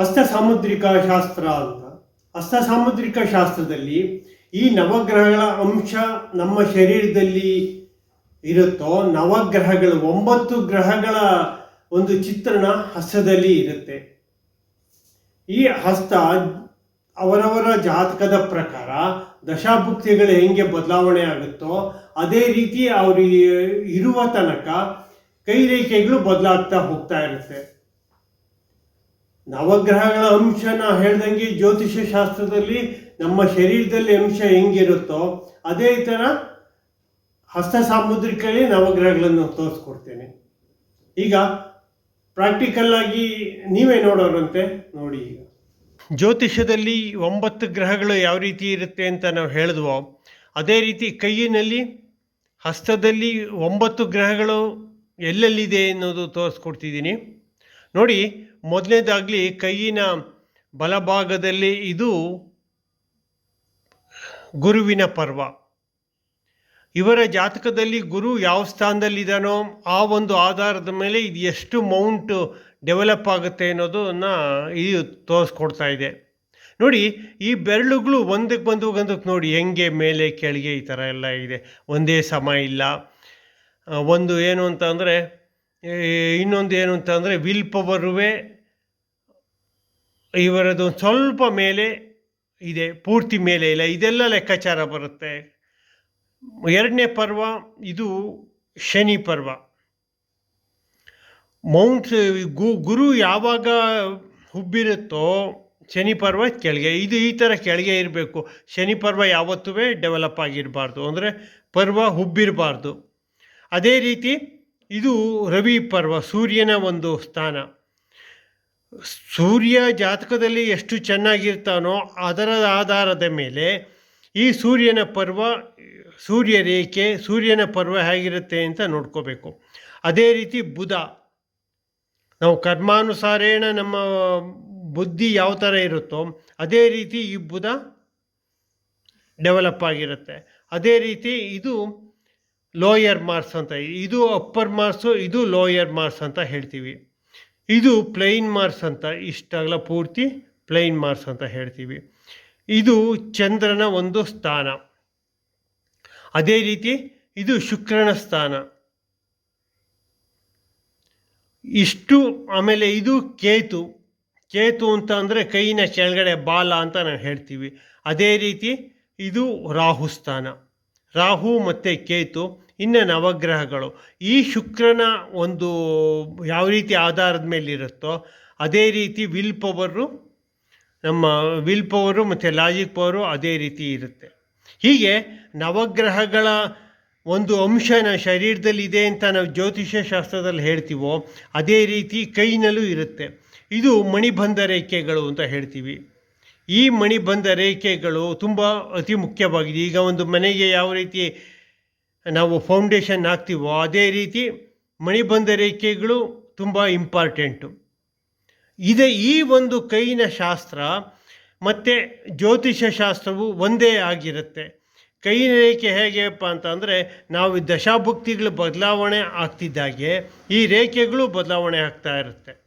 ಹಸ್ತ ಸಾಮುದ್ರಿಕ ಶಾಸ್ತ್ರ ಅಂತ. ಹಸ್ತ ಸಾಮುದ್ರಿಕ ಶಾಸ್ತ್ರದಲ್ಲಿ ಈ ನವಗ್ರಹಗಳ ಅಂಶ ನಮ್ಮ ಶರೀರದಲ್ಲಿ ಇರುತ್ತೋ, ನವಗ್ರಹಗಳು ಒಂಬತ್ತು ಗ್ರಹಗಳ ಒಂದು ಚಿತ್ರಣ ಹಸ್ತದಲ್ಲಿ ಇರುತ್ತೆ. ಈ ಹಸ್ತ ಅವರವರ ಜಾತಕದ ಪ್ರಕಾರ ದಶಾಭುಕ್ತಿಗಳು ಹೆಂಗೆ ಬದಲಾವಣೆ ಆಗುತ್ತೋ, ಅದೇ ರೀತಿ ಅವರು ಇರುವ ತನಕ ಕೈರೇಖೆಗಳು ಬದಲಾಗ್ತಾ ಹೋಗ್ತಾ ಇರುತ್ತೆ. ನವಗ್ರಹಗಳ ಅಂಶ ನಾ ಹೇಳ್ದಂಗೆ ಜ್ಯೋತಿಷ್ಯ ಶಾಸ್ತ್ರದಲ್ಲಿ ನಮ್ಮ ಶರೀರದಲ್ಲಿ ಅಂಶ ಹೆಂಗಿರುತ್ತೋ ಅದೇ ಥರ ಹಸ್ತ ಸಾಮುದ್ರಿಕಲ್ಲಿ ನವಗ್ರಹಗಳನ್ನು ತೋರಿಸ್ಕೊಡ್ತೇನೆ. ಈಗ ಪ್ರಾಕ್ಟಿಕಲ್ ಆಗಿ ನೀವೇ ನೋಡೋರಂತೆ, ನೋಡಿ ಜ್ಯೋತಿಷ್ಯದಲ್ಲಿ ಒಂಬತ್ತು ಗ್ರಹಗಳು ಯಾವ ರೀತಿ ಇರುತ್ತೆ ಅಂತ ನಾವು ಹೇಳಿದ್ವೋ, ಅದೇ ರೀತಿ ಕೈಯಿನಲ್ಲಿ, ಹಸ್ತದಲ್ಲಿ ಒಂಬತ್ತು ಗ್ರಹಗಳು ಎಲ್ಲೆಲ್ಲಿದೆ ಅನ್ನೋದು ತೋರಿಸ್ಕೊಡ್ತಿದ್ದೀನಿ. ನೋಡಿ ಮೊದಲನೇದಾಗಲಿ ಕೈಯಿನ ಬಲಭಾಗದಲ್ಲಿ ಇದು ಗುರುವಿನ ಪರ್ವ. ಇವರ ಜಾತಕದಲ್ಲಿ ಗುರು ಯಾವ ಸ್ಥಾನದಲ್ಲಿದ್ದಾನೋ ಆ ಒಂದು ಆಧಾರದ ಮೇಲೆ ಇದು ಎಷ್ಟು ಮೌಂಟ್ ಡೆವಲಪ್ ಆಗುತ್ತೆ ಅನ್ನೋದನ್ನ ಇದು ತೋರಿಸ್ಕೊಡ್ತಾ ಇದೆ. ನೋಡಿ, ಈ ಬೆರಳುಗಳು ಒಂದಕ್ಕೆ ಬಂದು ಒಂದಕ್ಕೆ ನೋಡಿ, ಹೆಂಗೆ ಮೇಲೆ, ಕೆಳಗೆ ಈ ಥರ ಎಲ್ಲ ಇದೆ. ಒಂದೇ ಸಮ ಇಲ್ಲ. ಒಂದು ಏನು ಅಂತಂದರೆ ಇನ್ನೊಂದು ಏನು ಅಂತಂದರೆ ವಿಲ್ ಪವರುವೆ ಇವರದ್ದು ಒಂದ್ ಸ್ವಲ್ಪ ಮೇಲೆ ಇದೆ, ಪೂರ್ತಿ ಮೇಲೆ ಇಲ್ಲ, ಇದೆಲ್ಲ ಲೆಕ್ಕಾಚಾರ ಬರುತ್ತೆ. ಎರಡನೇ ಪರ್ವ, ಇದು ಶನಿ ಪರ್ವ. ಮೌಂಟ್ ಗು, ಗುರು ಯಾವಾಗ ಹುಬ್ಬಿರುತ್ತೋ ಶನಿ ಪರ್ವ ಕೆಳಗೆ, ಇದು ಈ ಥರ ಕೆಳಗೆ ಇರಬೇಕು. ಶನಿ ಪರ್ವ ಯಾವತ್ತೂ ಡೆವಲಪ್ ಆಗಿರಬಾರ್ದು, ಅಂದರೆ ಪರ್ವ ಹುಬ್ಬಿರಬಾರ್ದು. ಅದೇ ರೀತಿ ಇದು ರವಿ ಪರ್ವ, ಸೂರ್ಯನ ಒಂದು ಸ್ಥಾನ. ಸೂರ್ಯ ಜಾತಕದಲ್ಲಿ ಎಷ್ಟು ಚೆನ್ನಾಗಿರ್ತಾನೋ ಅದರ ಆಧಾರದ ಮೇಲೆ ಈ ಸೂರ್ಯನ ಪರ್ವ, ಸೂರ್ಯ ರೇಖೆ, ಸೂರ್ಯನ ಪರ್ವ ಹೇಗಿರುತ್ತೆ ಅಂತ ನೋಡ್ಕೋಬೇಕು. ಅದೇ ರೀತಿ ಬುಧ. ನಾವು ಕರ್ಮಾನುಸಾರೇಣ ನಮ್ಮ ಬುದ್ಧಿ ಯಾವ ಥರ ಇರುತ್ತೋ ಅದೇ ರೀತಿ ಈ ಬುಧ ಡೆವಲಪ್ ಆಗಿರುತ್ತೆ. ಅದೇ ರೀತಿ ಇದು ಲೋಯರ್ ಮಾರ್ಕ್ಸ್ ಅಂತ, ಇದು ಅಪ್ಪರ್ ಮಾರ್ಕ್ಸು ಇದು ಲೋಯರ್ ಮಾರ್ಕ್ಸ್ ಅಂತ ಹೇಳ್ತೀವಿ. ಇದು ಪ್ಲೈನ್ ಮಾರ್ಸ್ ಅಂತ ಇಷ್ಟಾಗಲ ಪೂರ್ತಿ ಪ್ಲೈನ್ ಮಾರ್ಸ್ ಅಂತ ಹೇಳ್ತೀವಿ. ಇದು ಚಂದ್ರನ ಒಂದು ಸ್ಥಾನ. ಅದೇ ರೀತಿ ಇದು ಶುಕ್ರನ ಸ್ಥಾನ. ಇಷ್ಟು, ಆಮೇಲೆ ಇದು ಕೇತು. ಕೇತು ಅಂತ ಅಂದರೆ ಕೈನ ಕೆಳಗಡೆ ಬಾಲ ಅಂತ ನಾನು ಹೇಳ್ತೀವಿ. ಅದೇ ರೀತಿ ಇದು ರಾಹು ಸ್ಥಾನ. ರಾಹು ಮತ್ತು ಕೇತು. ಇನ್ನು ನವಗ್ರಹಗಳು. ಈ ಶುಕ್ರನ ಒಂದು ಯಾವ ರೀತಿ ಆಧಾರದ ಮೇಲೆ ಇರುತ್ತೋ ಅದೇ ರೀತಿ ವಿಲ್ ಪವರು, ನಮ್ಮ ವಿಲ್ ಪವರು ಮತ್ತು ಲಾಜಿಕ್ ಪವರು ಅದೇ ರೀತಿ ಇರುತ್ತೆ. ಹೀಗೆ ನವಗ್ರಹಗಳ ಒಂದು ಅಂಶನ ಶರೀರದಲ್ಲಿ ಇದೆ ಅಂತ ನಾವು ಜ್ಯೋತಿಷ್ಯ ಶಾಸ್ತ್ರದಲ್ಲಿ ಹೇಳ್ತೀವೋ ಅದೇ ರೀತಿ ಕೈನಲ್ಲೂ ಇರುತ್ತೆ. ಇದು ಮಣಿಬಂಧ ರೇಖೆಗಳು ಅಂತ ಹೇಳ್ತೀವಿ. ಈ ಮಣಿಬಂಧ ರೇಖೆಗಳು ತುಂಬ ಅತಿ ಮುಖ್ಯವಾಗಿದೆ. ಈಗ ಒಂದು ಮನೆಗೆ ಯಾವ ರೀತಿ ನಾವು ಫೌಂಡೇಶನ್ ಹಾಕ್ತೀವೋ ಅದೇ ರೀತಿ ಮಣಿಬಂದ ರೇಖೆಗಳು ತುಂಬ ಇಂಪಾರ್ಟೆಂಟು ಇದೆ ಈ ಒಂದು ಕೈನ ಶಾಸ್ತ್ರ ಮತ್ತು ಜ್ಯೋತಿಷ್ಯ ಶಾಸ್ತ್ರವು ಒಂದೇ ಆಗಿರುತ್ತೆ. ಕೈನ ರೇಖೆ ಹೇಗೆಪ್ಪ ಅಂತಂದರೆ ನಾವು ದಶಾಭುಕ್ತಿಗಳು ಬದಲಾವಣೆ ಆಗ್ತಿದ್ದಾಗೆ ಈ ರೇಖೆಗಳು ಬದಲಾವಣೆ ಆಗ್ತಾ ಇರುತ್ತೆ.